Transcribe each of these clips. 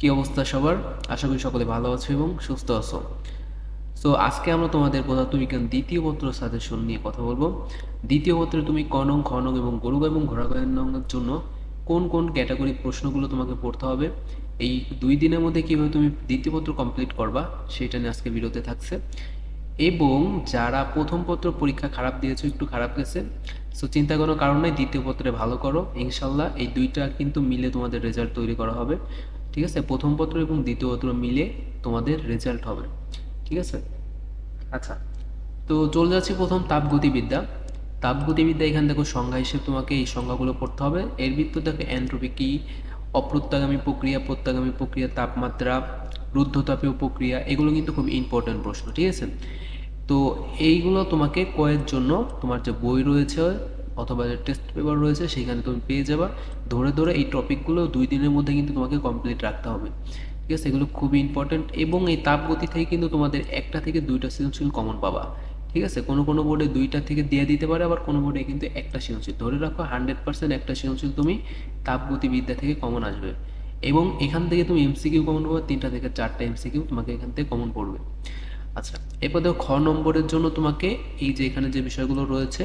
কি অবস্থা সবার? আশা করি সকলে ভালো আছো এবং সুস্থ আছো। সো আজকে আমরা তোমাদের পদার্থবিজ্ঞান দ্বিতীয় পত্র সাজেশন নিয়ে কথা বলব। দ্বিতীয় পত্রে তুমি কনং খনং এবং গরু এবং ঘোড়াগায়ের জন্য কোন কোন ক্যাটাগরি প্রশ্নগুলো তোমাকে পড়তে হবে? এই দুই দিনের মধ্যে কীভাবে তুমি দ্বিতীয় পত্র কমপ্লিট করবা, সেটা নিয়ে আজকে বিরতে থাকছে। এবং যারা প্রথম পত্র পরীক্ষা খারাপ দিয়েছ, একটু খারাপ গেছে সো চিন্তা কোনো কারণ দ্বিতীয় পত্রে ভালো করো, ইনশাল্লাহ এই দুইটা কিন্তু মিলে তোমাদের রেজাল্ট তৈরি করা হবে। ঠিক আছে? প্রথম পত্র এবং দ্বিতীয় পত্র মিলে তোমাদের রেজাল্ট হবে। ঠিক আছে? আচ্ছা তো চলে যাচ্ছি প্রথম তাপগতিবিদ্যা। তাপগতিবিদ্যা, এখানে দেখো সংজ্ঞা হিসেবে তোমাকে এই সংজ্ঞাগুলো পড়তে হবে। এর ভিতর দেখো এন্ট্রপি কি? অপ্রত্যাগামী প্রক্রিয়া, প্রত্যাগামী প্রক্রিয়া, তাপমাত্রা, রুদ্ধতাপীয় প্রক্রিয়া, এগুলো কিন্তু খুব ইম্পর্টেন্ট প্রশ্ন, ঠিক আছে? তো এইগুলো তোমাকে কয়ের জন্য তোমার যে বই রয়েছে অথবা যে টেস্ট পেপার রয়েছে সেখানে তুমি পেয়ে যাবা। ধরে ধরে এই টপিকগুলো দুই দিনের মধ্যে কিন্তু তোমাকে কমপ্লিট রাখতে হবে। ঠিক আছে? এগুলো খুবই ইম্পর্টেন্ট এবং এই তাপগতি থেকে কিন্তু তোমাদের একটা থেকে দুইটা সৃজনশীল কমন পাবা। ঠিক আছে? কোনো কোনো বোর্ডে দুইটা থেকে দিয়ে দিতে পারে, আবার কোনো বোর্ডে কিন্তু একটা সৃজনশীল। ধরে রাখো হান্ড্রেড পার্সেন্ট একটা সৃজনশীল তুমি তাপগতিবিদ্যা থেকে কমন আসবে। এবং এখান থেকে তুমি এমসিকিউ কমন পাবে, তিনটা থেকে চারটা এমসিকিউ তোমাকে এখান থেকে কমন পড়বে। আচ্ছা এরপর দেখো, খ নম্বরের জন্য তোমাকে এই যে এখানে যে বিষয়গুলো রয়েছে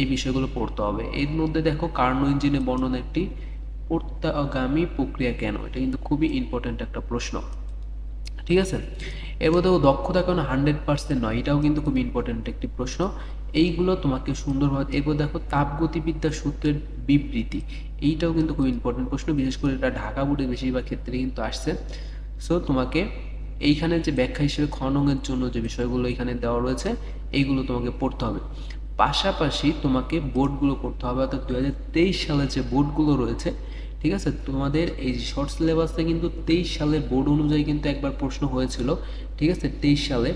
এই বিষয়গুলো পড়তে হবে। এর মধ্যে দেখো কার্নো ইঞ্জিনে বর্ণনা একটি প্রত্যাগামী প্রক্রিয়া কেন? এটা কিন্তু খুবই ইম্পর্ট্যান্ট একটা প্রশ্ন। ঠিক আছে? এরপর দেখো দক্ষতা কেন হান্ড্রেড পার্সেন্ট নয়? এটাও কিন্তু খুব ইম্পর্ট্যান্ট একটি প্রশ্ন। এইগুলো তোমাকে সুন্দরভাবে এরপর দেখো তাপগতিবিদ্যা সূত্রের বিবৃতি। এইটাও কিন্তু খুব ইম্পর্টেন্ট প্রশ্ন। বিশেষ করে এটা ঢাকা বোর্ডের বেশিরভাগ ক্ষেত্রে কিন্তু আসছে। সো তোমাকে এইখানে যে ব্যাখ্যা হিসেবে খননের জন্য যে বিষয়গুলো এখানে দেওয়া রয়েছে, এইগুলো তোমাকে পড়তে হবে। পাশাপাশি তোমাকে বোর্ডগুলো করতে হবে। অর্থাৎ দু হাজার তেইশ সালে যে বোর্ডগুলো রয়েছে, ঠিক আছে? তোমাদের এই শর্ট সিলেবাসে কিন্তু তেইশ সালের বোর্ড অনুযায়ী কিন্তু একবার প্রশ্ন হয়েছিল, ঠিক আছে? তেইশ সালে।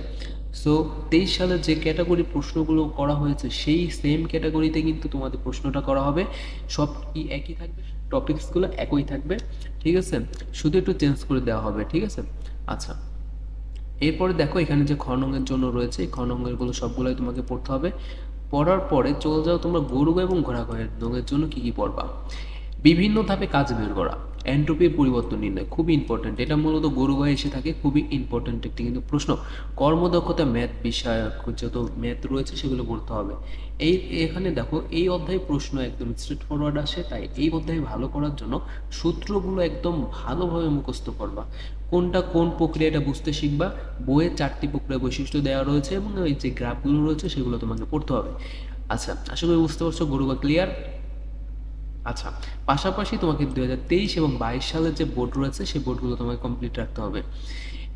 সো তেইশ সালে যে ক্যাটাগরি প্রশ্নগুলো করা হয়েছে, সেই সেম ক্যাটাগরিতে কিন্তু তোমাদের প্রশ্নটা করা হবে। সব কি একই থাকবে? টপিকসগুলো একই থাকবে, ঠিক আছে? শুধু একটু চেঞ্জ করে দেওয়া হবে, ঠিক আছে? আচ্ছা। এরপরে দেখো, এখানে যে খনঙ্গের জন্য রয়েছে, এই খনঙ্গেরগুলো সবগুলোই তোমাকে পড়তে হবে। পড়ার পরে চলে যাও তোমরা গরু এবং ঘোড়া ঘরের জন্য কি কি পড়বা? বিভিন্ন ধাপে কাজ বের করা। এন্ট্রপির পরিবর্তন নির্ণয়, খুবই ইম্পর্টেন্ট এটা মূলত গরু গায়ে এসে থাকে, খুবই ইম্পর্টেন্ট একটি কিন্তু প্রশ্ন। কর্মদক্ষতা ম্যাথ বিষয়ক যত ম্যাথ রয়েছে সেগুলো পড়তে হবে। এই এখানে দেখো, এই অধ্যায়ে প্রশ্ন একদম স্ট্রেট ফরওয়ার্ড আসে, তাই এই অধ্যায়ে ভালো করার জন্য সূত্রগুলো একদম ভালোভাবে মুখস্থ করবা। কোনটা কোন প্রক্রিয়াটা বুঝতে শিখবা, বইয়ের চারটি প্রক্রিয়া বৈশিষ্ট্য দেওয়া রয়েছে এবং এই যে গ্রাফগুলো রয়েছে সেগুলো তোমাকে পড়তে হবে। আচ্ছা আশা করি বুঝতে পারছ গরুবা ক্লিয়ার আচ্ছা পাশাপাশি তোমাকে দু হাজার তেইশ এবং বাইশ সালের যে বোর্ড রয়েছে, সেই বোর্ডগুলো তোমাকে কমপ্লিট রাখতে হবে।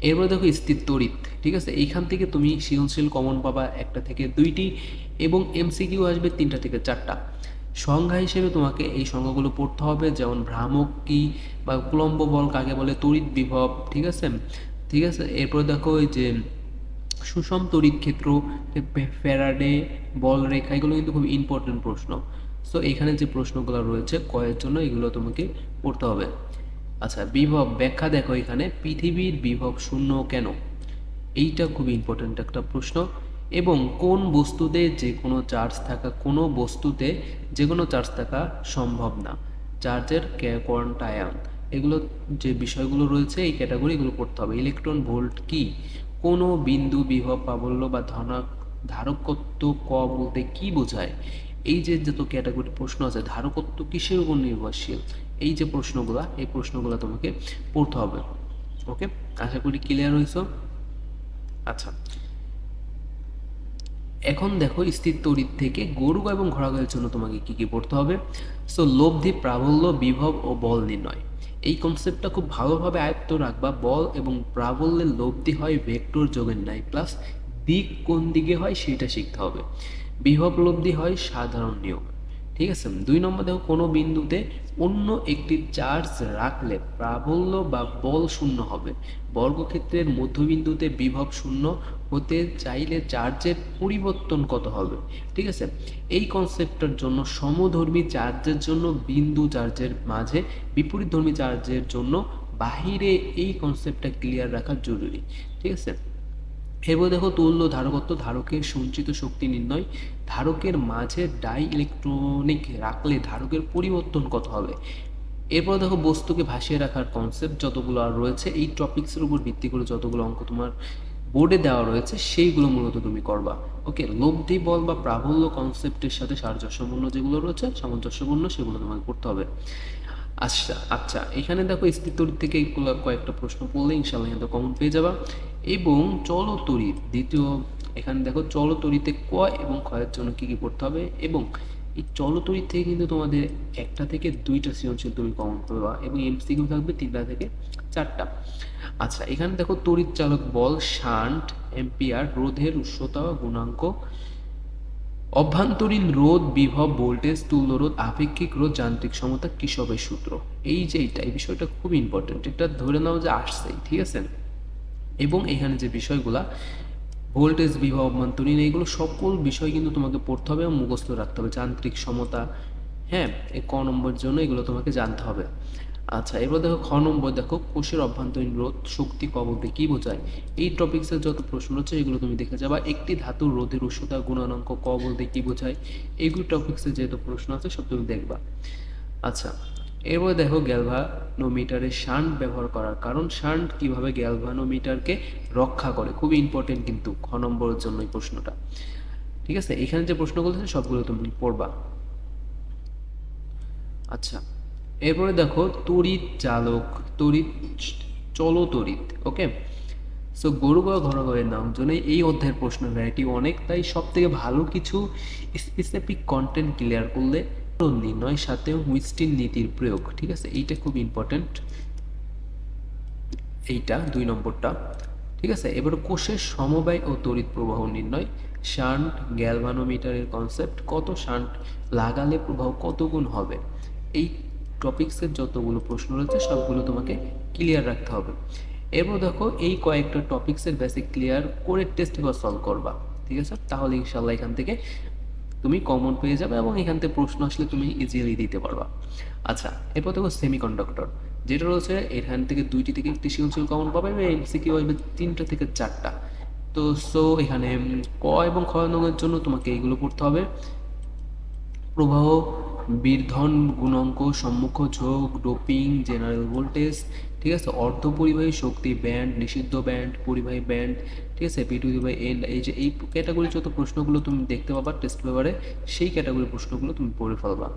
এরপরে দেখো স্থির তড়িৎ, ঠিক আছে? এইখান থেকে তুমি সৃজনশীল কমন পাবা একটা থেকে দুইটি এবং এমসিকিউ আসবে তিনটা থেকে চারটা। সংজ্ঞা হিসেবে তোমাকে এই সংজ্ঞাগুলো পড়তে হবে, যেমন ভ্রামক কি বা কুলম্ব বল কাকে বলে, তড়িৎ বিভব, ঠিক আছে? ঠিক আছে? এরপরে দেখো ওই যে সুষম তড়িৎ ক্ষেত্র ফ্যারাডে বল রেখা, এগুলো কিন্তু খুব ইম্পর্টেন্ট প্রশ্ন। সো এখানে যে প্রশ্নগুলো রয়েছে, কয়ের জন্য এগুলো তোমাকে পড়তে হবে। আচ্ছা বিভব ব্যাখ্যা দেখো এখানে, পৃথিবীর বিভব শূন্য কেন? এইটা খুব ইম্পর্ট্যান্ট একটা প্রশ্ন। এবং কোন বস্তুতে যে কোনো চার্জ থাকা, কোনো বস্তুতে যে কোনো চার্জ থাকা সম্ভব না। চার্জের কোয়ান্টায়াম এগুলো যে বিষয়গুলো রয়েছে, এই ক্যাটাগরি এগুলো পড়তে হবে। ইলেকট্রন ভোল্ট কি? কোনো বিন্দু বিভব প্রাবল্য বা ধনাক ধারকত্ব ক বলতে কি বোঝায়? এই যে যত ক্যাটাগরি প্রশ্ন আছে, ধারকত্ব কিসের উপর নির্ভরশীল? এই যে প্রশ্নগুলা, এই প্রশ্নগুলো তোমাকে পড়তে হবে ওকে আশা করি ক্লিয়ার হয়েছ আচ্ছা। এখন দেখো স্থির তড়িৎ থেকে গরু এবং ঘোড়াগায়ের জন্য তোমাকে কি কি পড়তে হবে? সো লব্ধি প্রাবল্য, বিভব ও বল নির্ণয়। এই কনসেপ্টটা খুব ভালোভাবে আয়ত্ত রাখবা। বল এবং প্রাবল্যের লব্ধি হয় ভেক্টর যোগের ন্যায়। প্লাস দিক কোন দিকে হয় সেটা শিখতে হবে। বিভব লব্ধি হয় সাধারণ নিয়ম। ঠিক আছে? দুই নম্বর দেখো, কোনো বিন্দুতে অন্য একটি চার্জ রাখলে প্রাবল্য বা বল শূন্য হবে। বর্গক্ষেত্রের মধ্যবিন্দুতে বিভব শূন্য হতে চাইলে চার্জের পরিবর্তন কত হবে? ঠিক আছে? এই কনসেপ্টটার জন্য সমধর্মী চার্জের জন্য বিন্দু চার্জের মাঝে বিপরীতধর্মী চার্জের জন্য বাহিরে এই কনসেপ্টটা ক্লিয়ার রাখা জরুরি। ঠিক আছে? এরপর দেখো তুল্য ধারকত্ব ধারকের সঞ্চিত শক্তি নির্ণয়। ধারকের মাঝে ডাই ইলেকট্রনিক রাখলে ধারকের পরিবর্তন কত হবে? এরপর দেখো বস্তুকে ভাসিয়ে রাখার কনসেপ্ট যতগুলো আর রয়েছে, এই টপিক্সের উপর ভিত্তি করে যতগুলো অঙ্ক তোমার বোর্ডে দেওয়া রয়েছে, সেইগুলো মূলত তুমি করবা। ওকে লব্ধি, বল বা প্রাবল্য কনসেপ্টের সাথে সামঞ্জস্যপূর্ণ যেগুলো রয়েছে, সামঞ্জস্যপূর্ণ সেগুলো তোমাকে করতে হবে। আচ্ছা আচ্ছা এখানে দেখো স্থিতরিত থেকে কয়েকটা প্রশ্ন পড়লে ইনশাল্লাহ এখানে কমন পেয়ে যাবা। এবং চলতরিত দ্বিতীয়, এখানে দেখো চলতরিতে ক এবং ক্ষয়ের জন্য কি কি করতে হবে? এবং এই চলতরিত থেকে কিন্তু তোমাদের একটা থেকে দুইটা সৃজনশীল তুমি কমন পাবা এবং এমসিকিউ থাকবে তিনটা থেকে চারটা। আচ্ছা এখানে দেখো তড়িৎ চালক বল, শান্ট এম্পিয়ার রোধের উৎসতা গুণাঙ্ক, অভ্যন্তরীণ রোধ, বিভব ভোল্টেজ তুল্য রোধ, আপেক্ষিক রোধ, যান্ত্রিক সমতা, কিসবের সূত্র? এই যে এইটা, এই বিষয়টা খুব ইম্পর্টেন্ট এটা ধরে নাও যে আসছেই, ঠিক আছে? এবং এখানে যে বিষয়গুলা ভোল্টেজ বিভব অভ্যন্তরীণ এইগুলো সকল বিষয় কিন্তু তোমাকে পড়তে হবে এবং মুখস্থ রাখতে হবে। যান্ত্রিক সমতা হ্যাঁ এই ক নম্বরের জন্য এগুলো তোমাকে জানতে হবে। আচ্ছা এবার দেখো খ নম্বর, দেখো কোষের অভ্যন্তরীণ রোধ, শক্তি ক বলতে কি বোঝায়? এই টপিক্সের যত প্রশ্ন হচ্ছে এগুলো তুমি দেখে যাবা। একটি ধাতুর রোধের উষ্ণতা গুণাঙ্ক ক বলতে কি বোঝায়? এইগুলো টপিক্সের যেহেতু প্রশ্ন আছে, সব তুমি দেখবা। আচ্ছা এরপরে দেখো গ্যালভানোমিটারে শান্ট ব্যবহার করার কারণ শান্ট কীভাবে গ্যালভানোমিটারকে রক্ষা করে? খুবই ইম্পর্টেন্ট কিন্তু খ নম্বরের জন্য এই প্রশ্নটা। ঠিক আছে? এখানে যে প্রশ্নগুলো আছে, সবগুলো তুমি পড়বা। আচ্ছা এরপরে দেখো, তড়িৎ চালক, তড়িৎ চলো তড়িৎ ওকে সো গরুগা ঘরগয়ের নাম জন্য এই অধ্যায়ের প্রশ্ন ভ্যারাইটি অনেক, তাই সব থেকে ভালো কিছু স্পেসিফিক কন্টেন্ট ক্লিয়ার করলে নির্ণয় সাথে হুইস্টিন নীতির প্রয়োগ, ঠিক আছে? এইটা খুব ইম্পর্টেন্ট এইটা দুই নম্বরটা, ঠিক আছে? এবার কোষের সমবায় ও তড়িৎ প্রবাহ নির্ণয়। শান্ট গ্যালভানোমিটারের কনসেপ্ট কত শান্ট লাগালে প্রবাহ কত গুণ হবে? এই টপিক্সের যতগুলো প্রশ্ন রয়েছে, সবগুলো তোমাকে ক্লিয়ার রাখতে হবে। এরপর দেখো, এই কয়েকটা টপিক্সের বেসিক ক্লিয়ার করে টেস্ট পেপার সলভ করবা, ঠিক আছে? তাহলে ইনশাল্লাহ এখান থেকে তুমি কমন পেয়ে যাবে এবং এখান থেকে প্রশ্ন আসলে তুমি ইজিলি দিতে পারবা। আচ্ছা এরপর দেখো সেমিকন্ডাক্টর যেটা রয়েছে, এখান থেকে দুইটি থেকে একটি সৃজনশীল কমন পাবে এবং এমসিকিউ আসবে তিনটা থেকে চারটা। তো সো এখানে ক এবং খ জন্য তোমাকে এইগুলো পড়তে হবে। প্রবাহ, বীরধন, গুণাঙ্ক, সম্মুখ ঝোঁক ডোপিং জেনারেল ভোল্টেজ ঠিক আছে? অর্ধ পরিবাহী শক্তি ব্যান্ড নিষিদ্ধ ব্যান্ড পরিবাহী ব্যান্ড ঠিক আছে? পি টু বাই এন্ড এই যে, এই ক্যাটাগরি যত প্রশ্নগুলো তুমি দেখতে পাবা টেস্ট পেপারে সেই ক্যাটাগরি প্রশ্নগুলো তুমি পড়ে ফেলবা।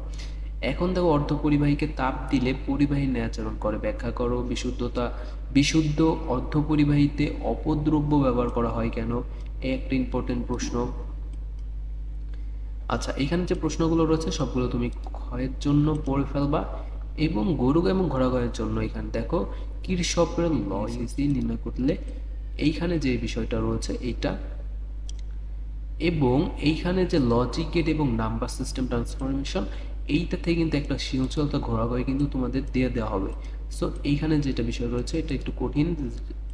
এখন দেখো অর্ধ পরিবাহীকে তাপ দিলে পরিবাহী ন্যাচারণ করে। ব্যাখ্যা করো, বিশুদ্ধতা, বিশুদ্ধ অর্ধ পরিবাহীতে অপদ্রব্য ব্যবহার করা হয় কেন? একটা ইম্পর্টেন্ট প্রশ্ন। আচ্ছা এখানে যে প্রশ্নগুলো রয়েছে, সবগুলো তুমি ক্ষয়ের জন্য পড়ে ফেলবা। এবং গরু এবং ঘোড়া ঘরের জন্য এখানে দেখো কৃষকের লসিসি নির্ণয় করলে এইখানে যে বিষয়টা রয়েছে এইটা। এবং এইখানে যে লজিক গেট এবং নাম্বার সিস্টেম ট্রান্সফরমেশন এইটা থেকে কিন্তু একটা সৃজনশীলতা ঘোরাঘুরি কিন্তু তোমাদের দিয়ে দেওয়া হবে। সো এইখানে যেটা বিষয় রয়েছে এটা একটু কঠিন।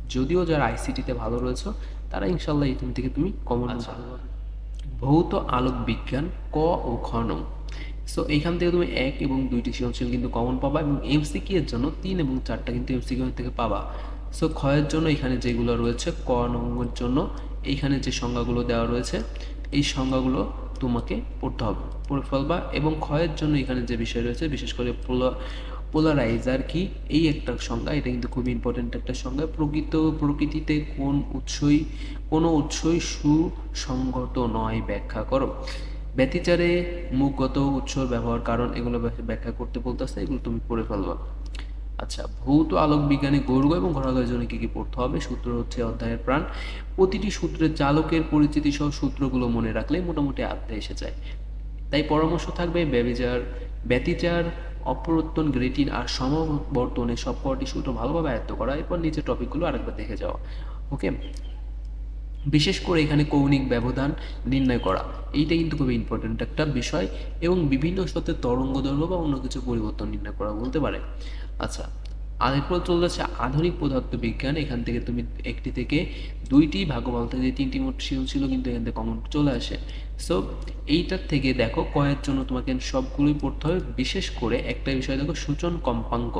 যদিও যারা আইসিটিতে ভালো রয়েছে তারা ইনশাল্লাহ এখান থেকে তুমি কমন আচ্ছা। ভৌত আলোক বিজ্ঞান ক ও খ নং সো এইখান থেকে তুমি এক এবং দুইটি সৃজনশীল কিন্তু কমন পাবা এবং এমসিকিউ এর জন্য তিন এবং চারটা কিন্তু এমসিকিউ থেকে পাবা। সো ক্ষয়ের জন্য এখানে যেগুলো রয়েছে, ক নম্বরের জন্য এইখানে যে সংজ্ঞাগুলো দেওয়া রয়েছে, এই সংজ্ঞাগুলো তোমাকে পড়তে হবে, পড়ে ফেলবা এবং ক্ষয়ের জন্য এখানে যে বিষয় রয়েছে, বিশেষ করে পোলারাইজার কি, এই একটা সংজ্ঞা, এটা কিন্তু খুব ইম্পর্টেন্ট একটা সংজ্ঞা। প্রকৃত প্রকৃতিতে কোন উৎসই, কোনো উৎসই সুসংগত নয়, ব্যাখ্যা করো। ব্যতিচারে মুখগত উৎসর ব্যবহার কারণ এগুলো ব্যাখ্যা করতে বলতেছে, এগুলো তুমি পড়ে ফেলবা। আচ্ছা ভৌত, আলোক, বিজ্ঞানী, গৌরগ এবং ঘোড়াগয়ের জন্য কি কি পড়তে হবে? সূত্র হচ্ছে অধ্যায়ের প্রাণ। প্রতিটি সূত্রের চালকের পরিচিতি সহ সূত্রগুলো মনে রাখলে মোটামুটি আত্মে এসে যায়। তাই পরামর্শ থাকবে, ব্যবিচার, ব্যতিচার অপরত্তন গ্রেটিন আর সমবর্তনে সব কটি সূত্র ভালোভাবে আয়ত্ত করা। এরপর নিচের টপিকগুলো আরেকবার দেখে যাওয়া। ওকে? বিশেষ করে এখানে কৌণিক ব্যবধান নির্ণয় করা। এইটা কিন্তু খুবই ইম্পর্টেন্ট একটা বিষয় এবং বিভিন্ন সত্যের তরঙ্গ দৈর্ঘ্য বা অন্য কিছু পরিবর্তন নির্ণয় করা বলতে পারে। আচ্ছা আর চলে যাচ্ছে আধুনিক পদার্থ বিজ্ঞান এখান থেকে তুমি একটি থেকে দুইটি ভাগ্য বলতে যে তিনটি মোট ছিল, কিন্তু এখান থেকে কমন চলে আসে। সো এইটার থেকে দেখো কয়ের জন্য তোমাকে সবগুলোই পড়তে হবে। বিশেষ করে একটা বিষয় দেখো, সূচন কম্পাঙ্ক।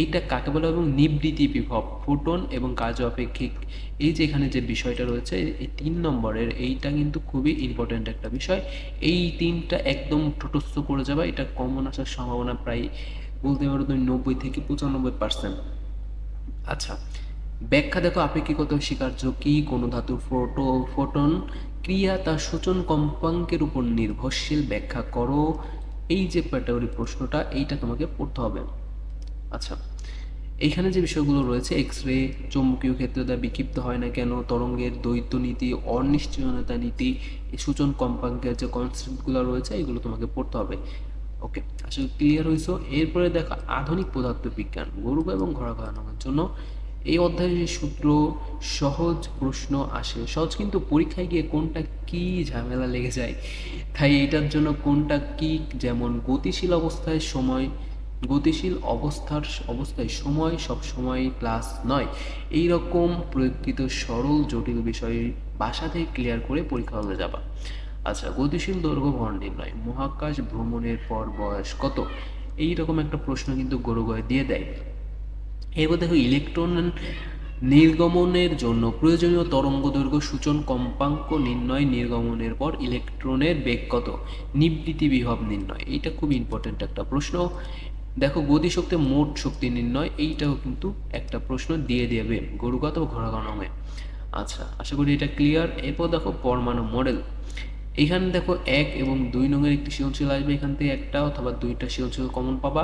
এইটা কাকে বলে? এবং নিবৃত্তি বিভব ফোটন এবং কাজ অপেক্ষিক এই যে এখানে যে বিষয়টা রয়েছে, এই তিন নম্বরের, এইটা কিন্তু খুবই ইম্পর্ট্যান্ট একটা বিষয়। এই তিনটা একদম ঠোটস্থ করে যাবে। এটা কমন আসার সম্ভাবনা প্রায় বলতে পারো তুমি নব্বই থেকে পঁচানব্বই পার্সেন্ট আচ্ছা। ব্যাখ্যা দেখো আপেক্ষিকত স্বীকার্য কি? কোন ধাতুর ফোটো ফোটন ক্রিয়া তার সূচন কম্পাঙ্কের উপর নির্ভরশীল। ব্যাখ্যা করো। এই যে প্যাটাগরি প্রশ্নটা এইটা তোমাকে পড়তে হবে। আচ্ছা। এইখানে যে বিষয়গুলো রয়েছে এক্স রে চৌম্বকীয় ক্ষেত্রে দ্বারা বিক্ষিপ্ত হয় না কেন? তরঙ্গের দ্বৈত নীতি অনিশ্চয়তা নীতি সূচন কম্পাঙ্কের যে কনসেপ্টগুলো রয়েছে এগুলো তোমাকে পড়তে হবে। ওকে আসলে ক্লিয়ার হয়েছো। এরপরে দেখো, আধুনিক পদার্থবিজ্ঞান, গরু এবং ঘোড়া ঘোরানোর জন্য এই অধ্যায়ে সূত্র, সহজ প্রশ্ন আসে। সহজ কিন্তু পরীক্ষায় গিয়ে কোনটা কি ঝামেলা লেগে যায়, তাই এটার জন্য কোনটা কি, যেমন গতিশীল অবস্থায় সময়, গতিশীল অবস্থার, অবস্থায় সময় সব সময় প্লাস নয়। এই রকম প্রয়োগকৃত সরল, জটিল বিষয় বাসা থেকে ক্লিয়ার করে পরীক্ষা হলে যাবা। আচ্ছা গতিশীল দৈর্ঘ্য ভর নির্ণয় মহাকাশ ভ্রমণের পর বয়স কত? এই রকম একটা প্রশ্ন কিন্তু গরুগয় দিয়ে দেয়। এরপর দেখো, ইলেকট্রন নির্গমনের জন্য প্রয়োজনীয় তরঙ্গ দৈর্ঘ্য সূচন কম্পাঙ্ক নির্ণয় নির্গমনের পর ইলেকট্রনের বেগ কত? নিবৃত্তি বিভব নির্ণয়, এইটা খুব ইম্পর্টেন্ট একটা প্রশ্ন। দেখো, গতিশক্তি মোট শক্তি নির্ণয়, এইটাও কিন্তু একটা প্রশ্ন দিয়ে দেবে। গরুগত ও ঘোড়াগণমে আচ্ছা আশা করি এটা ক্লিয়ার এরপর দেখো, পরমাণু মডেল এখানে দেখো এক এবং দুই নঙের একটি সৃজনশীল আসবে এখান থেকে একটা অথবা দুইটা সৃজনশীল কমন পাবা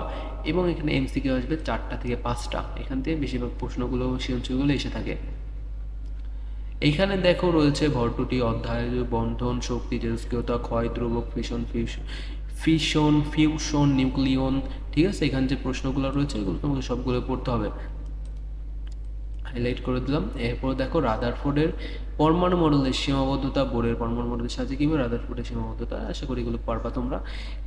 এবং এখানে এমসিকিউ আসবে চারটা থেকে পাঁচটা। এখান থেকে বেশিরভাগ প্রশ্নগুলো সৃজনশীলগুলো এসে থাকে। এইখানে দেখো রয়েছে ভরটুটি অধ্যায়, বন্ধন শক্তি তেজস্ক্রিয়তা ক্ষয় দ্রবক ফিশন ফিশন ফিউশন নিউক্লিয়ন ঠিক আছে? এখানে যে প্রশ্নগুলো রয়েছে এগুলো তোমাকে সবগুলো পড়তে হবে। হাইলাইট করে দিলাম। এরপর দেখো রাদারফোর্ডের পরমাণু মডেলের সীমাবদ্ধতা বোর্ডের পরমাণু মডেলের সাহায্যে কিংবা রাদারফোর্ডের সীমাবদ্ধতা, আশা করি এগুলো পারবা তোমরা।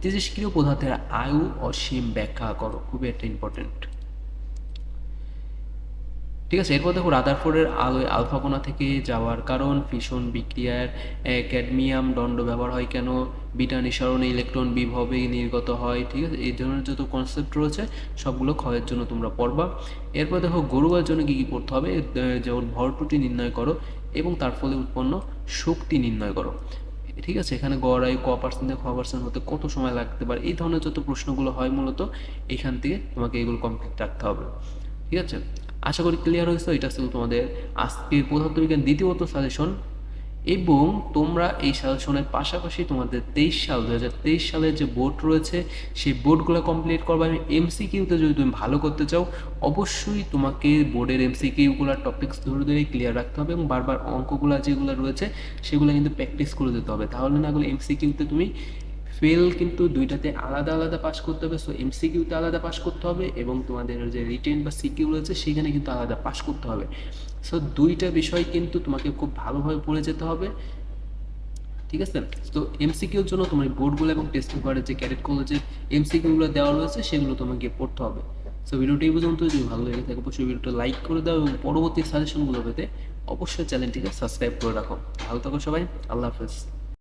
তেজস্ক্রিয় পদার্থের আয়ু অসীম ব্যাখ্যা করো, খুবই একটা ইম্পর্টেন্ট ঠিক আছে, এরপর দেখো রাদারফোর্ডের আলোয় আলফা থেকে যাওয়ার কারণ, ফিশন বিক্রিয়ার ক্যাডমিয়াম দণ্ড ব্যবহার হয় কেন, বিটা নিঃসরণে ইলেকট্রন বিভবে নির্গত হয়, ঠিক আছে, এই ধরনের যত কনসেপ্ট রয়েছে, সবগুলো ক্ষয়ের জন্য তোমরা পড়বা। এরপর দেখো গরুয়ার জন্য কী কী পড়তে হবে যেমন ভরটুটি নির্ণয় করো এবং তার ফলে উৎপন্ন শক্তি নির্ণয় করো। ঠিক আছে, এখানে গড় আয়ু ক পার্সেন্ট থেকে খ পার্সেন্ট হতে কত সময় লাগতে পারে, এই ধরনের যত প্রশ্নগুলো হয় মূলত, এখান থেকে তোমাকে এগুলো কমপ্লিট রাখতে হবে। ঠিক আছে আশা করি ক্লিয়ার হয়েছে এটা ছিল তোমাদের আজকের পদার্থবিজ্ঞান দ্বিতীয়ত সাজেশন এবং তোমরা এই সাজেশনের পাশাপাশি তোমাদের তেইশ সাল দু তেইশ সালের যে বোর্ড রয়েছে, সেই বোর্ডগুলো কমপ্লিট করবে। আমি এমসিকিউতে যদি তুমি ভালো করতে চাও, অবশ্যই তোমাকে বোর্ডের এমসিকিউগুলোর টপিক্স ধরে ধরে ক্লিয়ার রাখতে হবে এবং বারবার অঙ্কগুলো যেগুলো রয়েছে, সেগুলো কিন্তু প্র্যাকটিস করে দিতে হবে। তাহলে না গেলে এমসিকিউতে তুমি ফেল কিন্তু দুইটাতে আলাদা আলাদা পাস করতে হবে সো এমসিকিউতে আলাদা পাস করতে হবে এবং তোমাদের যে রিটেন বা সিকিউ রয়েছে, সেখানে কিন্তু আলাদা পাস করতে হবে। সো দুইটা বিষয় কিন্তু তোমাকে খুব ভালোভাবে পড়ে যেতে হবে। ঠিক আছে? তো এমসিকিউর জন্য তোমার বোর্ডগুলো এবং টেস্ট পেপারের যে ক্যাডেট কলেজের এমসিকিউগুলো দেওয়া রয়েছে, সেগুলো তোমাকে পড়তে হবে। সো ভিডিওটি পর্যন্ত, যদি ভালো লেগে থাকে অবশ্যই ভিডিওটা লাইক করে দাও এবং পরবর্তী সাজেশনগুলো পেতে অবশ্যই চ্যানেলটিকে সাবস্ক্রাইব করে রাখো। ভালো থাকো সবাই, আল্লাহ হাফেজ।